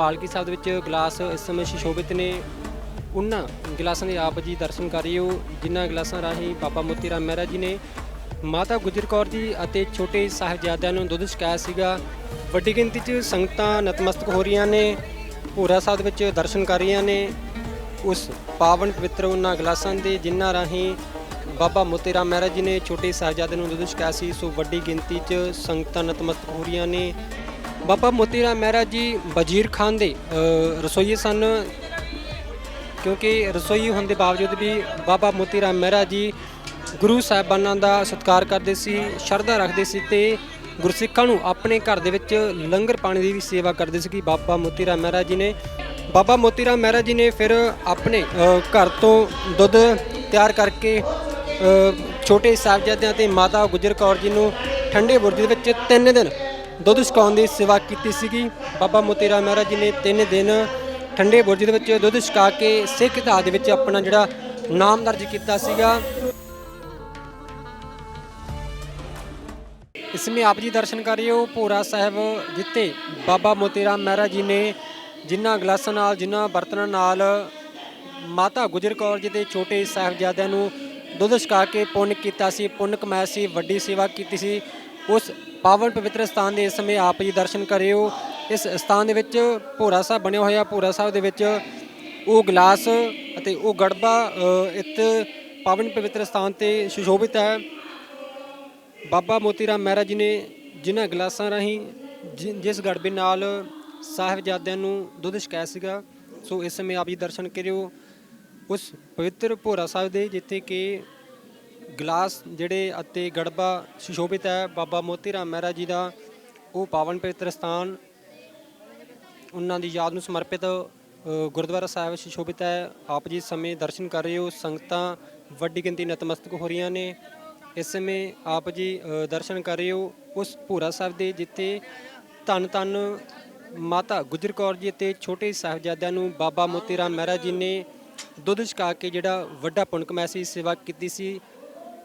ਪਾਲਕੀ ਸਾਹਿਬ ਦੇ ਵਿੱਚ ਗਲਾਸ ਇਸ ਸਮੇਂ ਸੁਸ਼ੋਭਿਤ ਨੇ। ਉਹਨਾਂ ਗਲਾਸਾਂ ਦੇ ਆਪ ਜੀ ਦਰਸ਼ਨ ਕਰ ਰਹੇ ਹੋ, ਜਿਨ੍ਹਾਂ ਗਲਾਸਾਂ ਰਾਹੀਂ ਬਾਬਾ ਮੋਤੀ ਰਾਮ ਮਹਿਰਾ ਜੀ ਨੇ ਮਾਤਾ ਗੁਜਰ ਕੌਰ ਜੀ ਅਤੇ ਛੋਟੇ ਸਾਹਿਬਜ਼ਾਦਿਆਂ ਨੂੰ ਦੁੱਧ ਛਕਾਇਆ ਸੀਗਾ। ਵੱਡੀ ਗਿਣਤੀ 'ਚ ਸੰਗਤਾਂ ਨਤਮਸਤਕ ਹੋ ਰਹੀਆਂ ਨੇ, ਭੋਰਾ ਸਾਹਿਬ ਵਿੱਚ ਦਰਸ਼ਨ ਕਰ ਰਹੀਆਂ ਨੇ। ਉਸ ਪਾਵਨ ਪਵਿੱਤਰ ਉਹਨਾਂ ਗਲਾਸਾਂ ਦੇ, ਜਿਨ੍ਹਾਂ ਰਾਹੀਂ ਬਾਬਾ ਮੋਤੀ ਰਾਮ ਮਹਿਰਾ ਜੀ ਨੇ ਛੋਟੇ ਸਾਹਿਬਜ਼ਾਦੇ ਨੂੰ ਦੁੱਧ ਛਕਾਇਆ ਸੀ। ਸੋ ਵੱਡੀ ਗਿਣਤੀ 'ਚ ਸੰਗਤਾਂ ਨਤਮਸਤਕ ਹੋ ਰਹੀਆਂ ਨੇ। ਬਾਬਾ ਮੋਤੀ ਰਾਮ ਮਹਿਰਾ ਜੀ ਵਜ਼ੀਰ ਖਾਨ ਦੇ ਅ, ਰਸੋਈਏ ਸਨ। ਕਿਉਂਕਿ ਰਸੋਈ ਹੋਣ ਦੇ ਬਾਵਜੂਦ ਵੀ ਬਾਬਾ ਮੋਤੀ ਰਾਮ ਮਹਿਰਾ ਜੀ ਗੁਰੂ ਸਾਹਿਬਾਨਾਂ ਦਾ ਸਤਿਕਾਰ ਕਰਦੇ ਸੀ ਸ਼ਰਧਾ ਰੱਖਦੇ ਸੀ ਤੇ ਗੁਰਸਿੱਖਾਂ ਨੂੰ ਆਪਣੇ ਘਰ ਦੇ ਵਿੱਚ ਲੰਗਰ ਪਾਣੀ ਦੀ ਵੀ ਸੇਵਾ ਕਰਦੇ ਸੀ ਕਿ ਬਾਬਾ ਮੋਤੀ ਰਾਮ ਮਹਿਰਾ ਜੀ ਨੇ। ਬਾਬਾ ਮੋਤੀ ਰਾਮ ਮਹਿਰਾ ਜੀ ਨੇ ਫਿਰ ਆਪਣੇ ਘਰ ਤੋਂ ਦੁੱਧ ਤਿਆਰ ਕਰਕੇ ਛੋਟੇ ਸਾਹਿਬਜ਼ਾਦਿਆਂ ਤੇ ਮਾਤਾ ਗੁਜਰ ਕੌਰ ਜੀ ਨੂੰ ਠੰਡੇ ਬੁਰਜ ਦੇ ਵਿੱਚ ਤਿੰਨ ਦਿਨ ਦੁੱਧ ਛਕਾਉਣ ਦੀ ਸੇਵਾ ਕੀਤੀ ਸੀਗੀ। ਬਾਬਾ ਮੋਤੀ ਰਾਮ ਮਹਿਰਾ ਜੀ ਨੇ ਤਿੰਨ ਦਿਨ ਠੰਡੇ ਬੁਰਜ ਦੇ ਵਿੱਚ ਦੁੱਧ ਛਕਾ ਕੇ ਸਿੱਖ ਇਤਿਹਾਸ ਦੇ ਵਿੱਚ ਆਪਣਾ ਜਿਹੜਾ ਨਾਮ ਦਰਜ ਕੀਤਾ ਸੀਗਾ। ਇਸ ਵਿੱਚ ਆਪ ਜੀ ਦਰਸ਼ਨ ਕਰ ਰਹੇ ਹੋ, ਭੋਰਾ ਸਾਹਿਬ ਜਿੱਥੇ ਬਾਬਾ ਮੋਤੀ ਰਾਮ ਮਹਿਰਾ ਜੀ ਨੇ ਜਿਨ੍ਹਾਂ ਗਲਾਸਾਂ ਨਾਲ, ਜਿਨ੍ਹਾਂ ਬਰਤਨਾਂ ਨਾਲ ਮਾਤਾ ਗੁਜਰ ਕੌਰ ਜੀ ਦੇ ਛੋਟੇ ਸਾਹਿਬਜ਼ਾਦਿਆਂ ਨੂੰ ਦੁੱਧ ਛਕਾ ਕੇ ਪੁੰਨ ਕੀਤਾ ਸੀ, ਪੁੰਨ ਕਮਾਇਆ ਸੀ, ਵੱਡੀ ਸੇਵਾ ਕੀਤੀ ਸੀ। ਉਸ ਪਾਵਨ ਪਵਿੱਤਰ ਸਥਾਨ ਦੇ ਇਸ ਸਮੇਂ ਆਪ ਜੀ ਦਰਸ਼ਨ ਕਰਿਓ ਇਸ ਸਥਾਨ ਦੇ ਵਿੱਚ ਭੋਰਾ ਸਾਹਿਬ ਬਣਿਆ ਹੋਇਆ ਭੋਰਾ ਸਾਹਿਬ ਦੇ ਵਿੱਚ ਉਹ ਗਲਾਸ ਅਤੇ ਉਹ ਗੜਬਾ ਅ, ਇੱਕ ਪਾਵਨ ਪਵਿੱਤਰ ਸਥਾਨ ਤੇ ਸੁਸ਼ੋਭਿਤ ਹੈ। ਬਾਬਾ ਮੋਤੀ ਰਾਮ ਮਹਿਰਾ ਜੀ ਨੇ ਜਿਨ੍ਹਾਂ ਗਲਾਸਾਂ ਰਾਹੀਂ ਜਿ- ਜਿਸ ਗੜਬੇ ਨਾਲ ਸਾਹਿਬਜ਼ਾਦਿਆਂ ਨੂੰ ਦੁੱਧ ਛਕਾਇਆ ਸੀਗਾ ਸੋ ਇਸ ਸਮੇਂ ਆਪ ਜੀ ਦਰਸ਼ਨ ਕਰਿਓ। ਉਸ ਪਵਿੱਤਰ ਭੋਰਾ ਸਾਹਿਬ ਦੇ ਜਿੱਥੇ ਕਿ ਗਲਾਸ ਜਿਹੜੇ ਅਤੇ ਗੜਬਾ ਸੁਸ਼ੋਭਿਤ ਹੈ, ਬਾਬਾ ਮੋਤੀ ਰਾਮ ਮਹਿਰਾ ਜੀ ਦਾ, ਉਹ ਪਾਵਨ ਪਵਿੱਤਰ ਸਥਾਨ, ਉਹਨਾਂ ਦੀ ਯਾਦ ਨੂੰ ਸਮਰਪਿਤ ਗੁਰਦੁਆਰਾ ਸਾਹਿਬ ਸੁਸ਼ੋਭਿਤ ਹੈ। ਆਪ ਜੀ ਸਮੇਂ ਦਰਸ਼ਨ ਕਰ ਰਹੇ ਹੋ, ਸੰਗਤਾਂ ਵੱਡੀ ਗਿਣਤੀ ਨਤਮਸਤਕ ਹੋ ਰਹੀਆਂ ਨੇ। ਇਸ ਸਮੇਂ ਆਪ ਜੀ ਦਰਸ਼ਨ ਕਰ ਰਹੇ ਹੋ ਉਸ ਭੂਰਾ ਸਾਹਿਬ ਦੇ, ਜਿੱਥੇ ਧੰਨ ਧੰਨ ਮਾਤਾ ਗੁਜਰ ਕੌਰ ਜੀ ਅਤੇ ਛੋਟੇ ਸਾਹਿਬਜ਼ਾਦਿਆਂ ਨੂੰ ਬਾਬਾ ਮੋਤੀ ਰਾਮ ਮਹਿਰਾ ਜੀ ਨੇ ਦੁੱਧ ਛਕਾ ਕੇ ਜਿਹੜਾ ਵੱਡਾ ਪੁੰਨ ਕਮਾਇਆ ਸੀ, ਸੇਵਾ ਕੀਤੀ ਸੀ।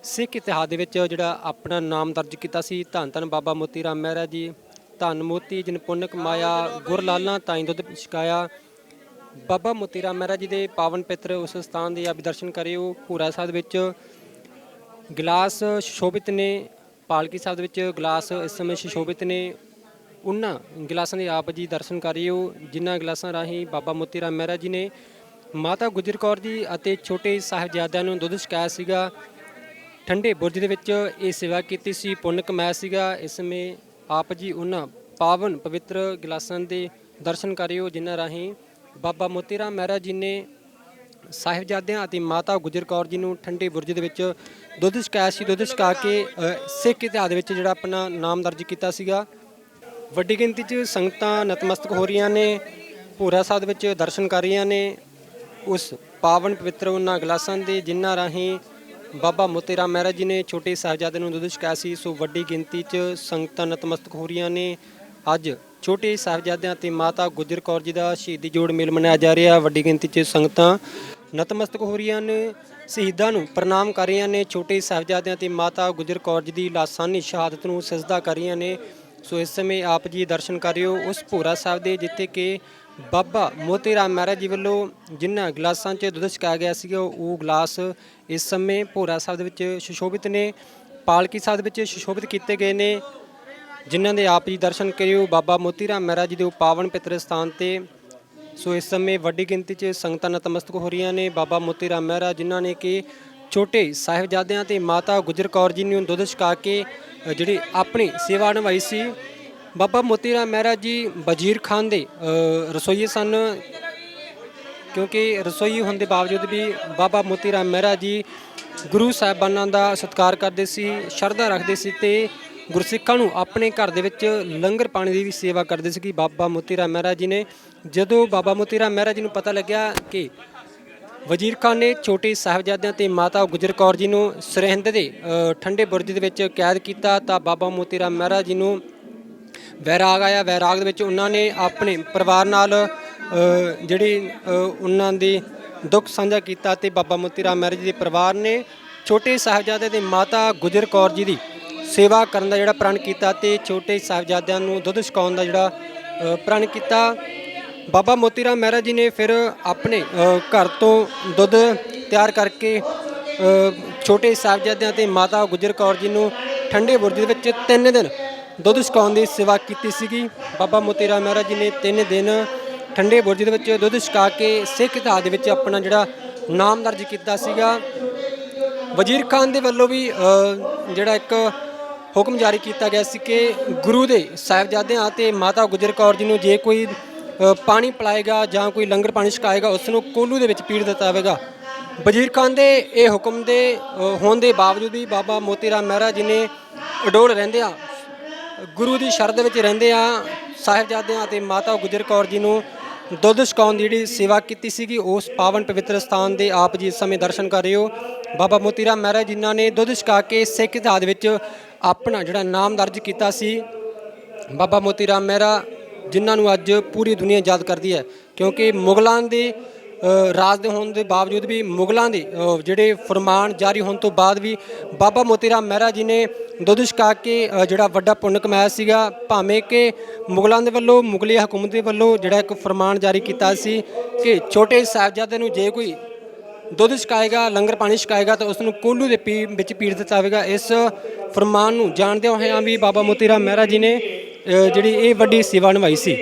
ਸਿੱਖ ਇਤਿਹਾਸ ਦੇ ਵਿੱਚ ਜਿਹੜਾ ਆਪਣਾ ਨਾਮ ਦਰਜ ਕੀਤਾ ਸੀ, ਧੰਨ ਧੰਨ ਬਾਬਾ ਮੋਤੀ ਰਾਮ ਮਹਿਰਾ ਜੀ, ਧੰਨ ਮੋਤੀ ਜਿਨ ਪੁੰਨ ਕਮਾਇਆ ਗੁਰ ਲਾਲਾਂ ਤਾਈਂ ਦੁੱਧ ਛਕਾਇਆ। ਬਾਬਾ ਮੋਤੀ ਰਾਮ ਮਹਿਰਾ ਜੀ ਦੇ ਪਾਵਨ ਪਿੱਤਰ ਉਸ ਸਥਾਨ ਦੇ ਆਪ ਦਰਸ਼ਨ ਕਰਿਓ। ਭੂਰਾ ਸਾਹਿਬ ਵਿੱਚ ਗਲਾਸ ਸ਼ੋਭਿਤ ਨੇ, ਪਾਲਕੀ ਸਾਹਿਬ ਦੇ ਵਿੱਚ ਗਲਾਸ ਇਸ ਸਮੇਂ ਸੁਸ਼ੋਭਿਤ ਨੇ। ਉਹਨਾਂ ਗਲਾਸਾਂ ਦੇ ਆਪ ਜੀ ਦਰਸ਼ਨ ਕਰਿਓ, ਜਿਨ੍ਹਾਂ ਗਲਾਸਾਂ ਰਾਹੀਂ ਬਾਬਾ ਮੋਤੀ ਰਾਮ ਮਹਿਰਾ ਜੀ ਨੇ ਮਾਤਾ ਗੁਜਰ ਕੌਰ ਜੀ ਅਤੇ ਛੋਟੇ ਸਾਹਿਬਜ਼ਾਦਿਆਂ ਨੂੰ ਦੁੱਧ ਛਕਾਇਆ ਸੀਗਾ। ਠੰਡੇ ਬੁਰਜ ਦੇ ਵਿੱਚ ਇਹ ਸੇਵਾ ਕੀਤੀ ਸੀ ਪੁੰਨ ਕਮਾਇਆ ਸੀਗਾ। ਇਸ ਸਮੇਂ ਆਪ ਜੀ ਉਹਨਾਂ ਪਾਵਨ ਪਵਿੱਤਰ ਗਿਲਾਸਾਂ ਦੇ ਦਰਸ਼ਨ ਕਰਿਓ ਜਿਨ੍ਹਾਂ ਰਾਹੀਂ ਬਾਬਾ ਮੋਤੀ ਰਾਮ ਮਹਿਰਾ ਜੀ ਨੇ ਸਾਹਿਬਜ਼ਾਦਿਆਂ ਅਤੇ ਮਾਤਾ ਗੁਜਰ ਕੌਰ ਜੀ ਨੂੰ ਠੰਡੇ ਬੁਰਜ ਦੇ ਵਿੱਚ ਦੁੱਧ ਛਕਾਇਆ ਸੀ, ਦੁੱਧ ਛਕਾ ਕੇ ਸਿੱਖ ਇਤਿਹਾਸ ਦੇ ਵਿੱਚ ਜਿਹੜਾ ਆਪਣਾ ਨਾਮ ਦਰਜ ਕੀਤਾ ਸੀਗਾ। ਵੱਡੀ ਗਿਣਤੀ 'ਚ ਸੰਗਤਾਂ ਨਤਮਸਤਕ ਹੋ ਰਹੀਆਂ ਨੇ, ਭੋਰਾ ਸਾਹਿਬ ਵਿੱਚ ਦਰਸ਼ਨ ਕਰ ਰਹੀਆਂ ਨੇ। ਉਸ ਪਾਵਨ ਪਵਿੱਤਰ ਉਹਨਾਂ ਗਲਾਸਾਂ ਦੇ, ਜਿਨ੍ਹਾਂ ਰਾਹੀਂ ਬਾਬਾ ਮੋਤੀ ਰਾਮ ਮਹਿਰਾ ਜੀ ਨੇ ਛੋਟੇ ਸਾਹਿਬਜ਼ਾਦੇ ਨੂੰ ਦੁੱਧ ਛਕਾਇਆ ਸੀ, ਸੋ ਵੱਡੀ ਗਿਣਤੀ 'ਚ ਸੰਗਤਾਂ ਨਤਮਸਤਕ ਹੋ ਰਹੀਆਂ ਨੇ। ਅੱਜ ਛੋਟੇ ਸਾਹਿਬਜ਼ਾਦਿਆਂ ਤੇ ਮਾਤਾ ਗੁਜਰ ਕੌਰ ਜੀ ਦਾ ਸ਼ਹੀਦੀ ਜੋੜ ਮੇਲ ਮਨਾਇਆ ਜਾ ਰਿਹਾ। ਵੱਡੀ ਗਿਣਤੀ 'ਚ ਸੰਗਤਾਂ ਨਤਮਸਤਕ ਹੋ ਰਹੀਆਂ ਨੇ। ਸ਼ਹੀਦਾਂ ਨੂੰ ਪ੍ਰਣਾਮ ਕਰ ਰਹੀਆਂ ਨੇ। ਛੋਟੇ ਸਾਹਿਬਜ਼ਾਦਿਆਂ ਤੇ ਮਾਤਾ ਗੁਜਰ ਕੌਰ ਜੀ ਦੀ ਲਾਸਾਨੀ ਸ਼ਹਾਦਤ ਨੂੰ ਸਜਦਾ ਕਰ ਰਹੀਆਂ ਨੇ। ਸੋ ਇਸ ਸਮੇਂ ਆਪ ਜੀ ਦਰਸ਼ਨ ਕਰ ਰਹੇ ਹੋ। ਉਸ ਭੋਰਾ ਸਾਹਿਬ ਦੇ, ਜਿੱਥੇ ਕਿ ਬਾਬਾ ਮੋਤੀ ਰਾਮ ਮਹਾਰਾਜ ਜੀ ਵੱਲੋਂ ਜਿਨ੍ਹਾਂ ਗਲਾਸਾਂ 'ਚ ਦੁੱਧ ਛਕਾਇਆ ਗਿਆ ਸੀਗਾ, ਉਹ ਗਲਾਸ ਇਸ ਸਮੇਂ ਭੋਰਾ ਸਾਹਿਬ ਦੇ ਵਿੱਚ ਸੁਸ਼ੋਭਿਤ ਨੇ, ਪਾਲਕੀ ਸਾਹਿਬ ਦੇ ਵਿੱਚ ਸੁਸ਼ੋਭਿਤ ਕੀਤੇ ਗਏ ਨੇ, ਜਿਨ੍ਹਾਂ ਦੇ ਆਪ ਜੀ ਦਰਸ਼ਨ ਕਰਿਓ। ਬਾਬਾ ਮੋਤੀ ਰਾਮ ਮਹਾਰਾਜ ਜੀ ਦੇ ਉਹ ਪਾਵਨ ਪਿੱਤਰ ਸਥਾਨ ਤੇ, ਸੋ ਇਸ ਸਮੇਂ ਵੱਡੀ ਗਿਣਤੀ 'ਚ ਸੰਗਤਾਂ ਨਤਮਸਤਕ ਹੋ ਰਹੀਆਂ ਨੇ। ਬਾਬਾ ਮੋਤੀ ਰਾਮ ਮਹਿਰਾ ਜਿਨ੍ਹਾਂ ਨੇ ਕਿ ਛੋਟੇ ਸਾਹਿਬਜ਼ਾਦਿਆਂ ਤੇ ਮਾਤਾ ਗੁਜਰ ਕੌਰ ਜੀ ਨੂੰ ਦੁੱਧ ਛਕਾ ਕੇ ਜਿਹੜੀ ਆਪਣੀ ਸੇਵਾ ਨਿਭਾਈ ਸੀ ਬਾਬਾ ਮੋਤੀ ਰਾਮ ਮਹਿਰਾ ਜੀ ਵਜ਼ੀਰ ਖਾਨ ਦੇ ਅ, ਰਸੋਈਏ ਸਨ। ਕਿਉਂਕਿ ਰਸੋਈ ਹੋਣ ਦੇ ਬਾਵਜੂਦ ਵੀ ਬਾਬਾ ਮੋਤੀ ਰਾਮ ਮਹਿਰਾ ਜੀ ਗੁਰੂ ਸਾਹਿਬਾਨਾਂ ਦਾ ਸਤਿਕਾਰ ਕਰਦੇ ਸੀ ਸ਼ਰਧਾ ਰੱਖਦੇ ਸੀ ਤੇ ਗੁਰਸਿੱਖਾਂ ਨੂੰ ਆਪਣੇ ਘਰ ਦੇ ਵਿੱਚ ਲੰਗਰ ਪਾਣੀ ਦੀ ਵੀ ਸੇਵਾ ਕਰਦੇ ਸੀ ਕਿ ਬਾਬਾ ਮੋਤੀ ਰਾਮ ਮਹਿਰਾ ਜੀ ਨੇ। ਜਦੋਂ ਬਾਬਾ ਮੋਤੀ ਰਾਮ ਮਹਿਰਾ ਜੀ ਨੂੰ ਪਤਾ ਲੱਗਿਆ ਕਿ ਵਜ਼ੀਰ ਖਾਨ ਨੇ ਛੋਟੇ ਸਾਹਿਬਜ਼ਾਦਿਆਂ ਤੇ ਮਾਤਾ ਗੁਜਰ ਕੌਰ ਜੀ ਨੂੰ ਸਰਹਿੰਦ ਦੇ ਠੰਡੇ ਬੁਰਜ ਦੇ ਵਿੱਚ ਕੈਦ ਕੀਤਾ ਤਾਂ ਬਾਬਾ ਮੋਤੀ ਰਾਮ ਮਹਿਰਾ ਜੀ ਨੂੰ ਵੈਰਾਗ ਆਇਆ। ਵੈਰਾਗ ਦੇ ਵਿੱਚ ਉਹਨਾਂ ਨੇ ਆਪਣੇ ਪਰਿਵਾਰ ਨਾਲ ਜਿਹੜੀ ਉਹਨਾਂ ਦੀ ਦੁੱਖ ਸਾਂਝਾ ਕੀਤਾ ਤੇ ਬਾਬਾ ਮੋਤੀ ਰਾਮ ਮਹਿਰਾ ਜੀ ਦੇ ਪਰਿਵਾਰ ਨੇ ਛੋਟੇ ਸਾਹਿਬਜ਼ਾਦੇ ਤੇ ਮਾਤਾ ਗੁਜਰ ਕੌਰ ਜੀ ਦੀ ਸੇਵਾ ਕਰਨ ਦਾ ਜਿਹੜਾ ਪ੍ਰਣ ਕੀਤਾ ਤੇ ਛੋਟੇ ਸਾਹਿਬਜ਼ਾਦਿਆਂ ਨੂੰ ਦੁੱਧ ਛਕਾਉਣ ਦਾ ਜਿਹੜਾ ਪ੍ਰਣ ਕੀਤਾ। ਬਾਬਾ ਮੋਤੀ ਰਾਮ ਮਹਿਰਾ ਜੀ ਨੇ ਫਿਰ ਆਪਣੇ ਘਰ ਤੋਂ ਦੁੱਧ ਤਿਆਰ ਕਰਕੇ ਛੋਟੇ ਸਾਹਿਬਜ਼ਾਦਿਆਂ ਤੇ ਮਾਤਾ ਗੁਜਰ ਕੌਰ ਜੀ ਨੂੰ ਠੰਡੇ ਬੁਰਜ ਦੇ ਵਿੱਚ ਤਿੰਨ ਦਿਨ ਦੁੱਧ ਛਕਾਉਣ ਦੀ ਸੇਵਾ ਕੀਤੀ ਸੀਗੀ। ਬਾਬਾ ਮੋਤੀ ਰਾਮ ਮਹਿਰਾ ਜੀ ਨੇ ਤਿੰਨ ਦਿਨ ਠੰਡੇ ਬੁਰਜ ਦੇ ਵਿੱਚ ਦੁੱਧ ਛਕਾ ਕੇ ਸਿੱਖ ਇਤਿਹਾਸ ਦੇ ਵਿੱਚ ਆਪਣਾ ਜਿਹੜਾ ਨਾਮ ਦਰਜ ਕੀਤਾ ਸੀਗਾ। ਵਜ਼ੀਰ ਖਾਨ ਦੇ ਵੱਲੋਂ ਵੀ ਜਿਹੜਾ ਇੱਕ ਹੁਕਮ ਜਾਰੀ ਕੀਤਾ ਗਿਆ ਸੀ ਕਿ ਗੁਰੂ ਦੇ ਸਾਹਿਬਜ਼ਾਦਿਆਂ ਅਤੇ ਮਾਤਾ ਗੁਜਰ ਕੌਰ ਜੀ ਨੂੰ ਜੇ ਕੋਈ ਪਾਣੀ ਪਿਲਾਏਗਾ ਜਾਂ ਕੋਈ ਲੰਗਰ ਪਾਣੀ ਛਕਾਏਗਾ, ਉਸ ਨੂੰ ਕੋਲੂ ਦੇ ਵਿੱਚ ਪੀੜ ਦਿੱਤਾ ਜਾਵੇਗਾ ਵਜ਼ੀਰ ਖਾਨ ਦੇ ਇਹ ਹੁਕਮ ਦੇ ਹੋਣ ਦੇ ਬਾਵਜੂਦ ਵੀ ਬਾਬਾ ਮੋਤੀ ਰਾਮ ਮਹਿਰਾ ਜੀ ਨੇ ਅਡੋਲ ਰਹਿੰਦੇ ਆ ਗੁਰੂ ਦੀ ਸ਼ਰਧ ਵਿੱਚ ਰਹਿੰਦੇ ਆ ਸਾਹਿਬਜ਼ਾਦਿਆਂ ਅਤੇ ਮਾਤਾ ਗੁਜਰ ਕੌਰ ਜੀ ਨੂੰ ਦੁੱਧ ਛਕਾਉਣ ਦੀ ਜਿਹੜੀ ਸੇਵਾ ਕੀਤੀ ਸੀਗੀ, ਉਸ ਪਾਵਨ ਪਵਿੱਤਰ ਸਥਾਨ ਦੇ ਆਪ ਜੀ ਇਸ ਸਮੇਂ ਦਰਸ਼ਨ ਕਰ ਰਹੇ ਹੋ। ਬਾਬਾ ਮੋਤੀ ਰਾਮ ਮਹਿਰਾ ਜਿਨ੍ਹਾਂ ਨੇ ਦੁੱਧ ਛਕਾ ਕੇ ਸਿੱਖ ਇਤਿਹਾਸ ਵਿੱਚ ਆਪਣਾ ਜਿਹੜਾ ਨਾਮ ਦਰਜ ਕੀਤਾ ਸੀ, ਬਾਬਾ ਮੋਤੀ ਰਾਮ ਮਹਿਰਾ ਜਿਨ੍ਹਾਂ ਨੂੰ ਅੱਜ ਪੂਰੀ ਦੁਨੀਆ ਯਾਦ ਕਰਦੀ ਹੈ, ਕਿਉਂਕਿ ਮੁਗਲਾਂ ਦੇ ਰਾਜ ਦੇ ਹੋਣ ਦੇ ਬਾਵਜੂਦ ਵੀ ਮੁਗਲਾਂ ਦੇ ਜਿਹੜੇ ਫਰਮਾਨ ਜਾਰੀ ਹੋਣ ਤੋਂ ਬਾਅਦ ਵੀ ਬਾਬਾ ਮੋਤੀ ਰਾਮ ਮਹਿਰਾ ਜੀ ਨੇ ਦੁੱਧ ਛਕਾ ਕੇ ਜਿਹੜਾ ਵੱਡਾ ਪੁੰਨ ਕਮਾਇਆ ਸੀਗਾ, ਭਾਵੇਂ ਕਿ ਮੁਗਲਾਂ ਦੇ ਵੱਲੋਂ ਮੁਗਲੀ ਹਕੂਮਤ ਦੇ ਵੱਲੋਂ ਜਿਹੜਾ ਇੱਕ ਫਰਮਾਨ ਜਾਰੀ ਕੀਤਾ ਸੀ ਕਿ ਛੋਟੇ ਸਾਹਿਬਜ਼ਾਦੇ ਨੂੰ ਜੇ ਕੋਈ ਦੁੱਧ ਛਕਾਏਗਾ, ਲੰਗਰ ਪਾਣੀ ਛਕਾਏਗਾ ਤਾਂ ਉਸ ਨੂੰ ਕੋਲੂ ਦੇ ਪੀ, ਵਿੱਚ ਪੀੜ ਦਿੱਤਾ ਜਾਵੇਗਾ। ਇਸ ਫਰਮਾਨ ਨੂੰ ਜਾਣਦਿਆਂ ਹੋਇਆਂ ਵੀ ਬਾਬਾ ਮੋਤੀ ਰਾਮ ਮਹਿਰਾ ਜੀ ਨੇ ਜਿਹੜੀ ਇਹ ਵੱਡੀ ਸੇਵਾ ਨਿਭਾਈ ਸੀ।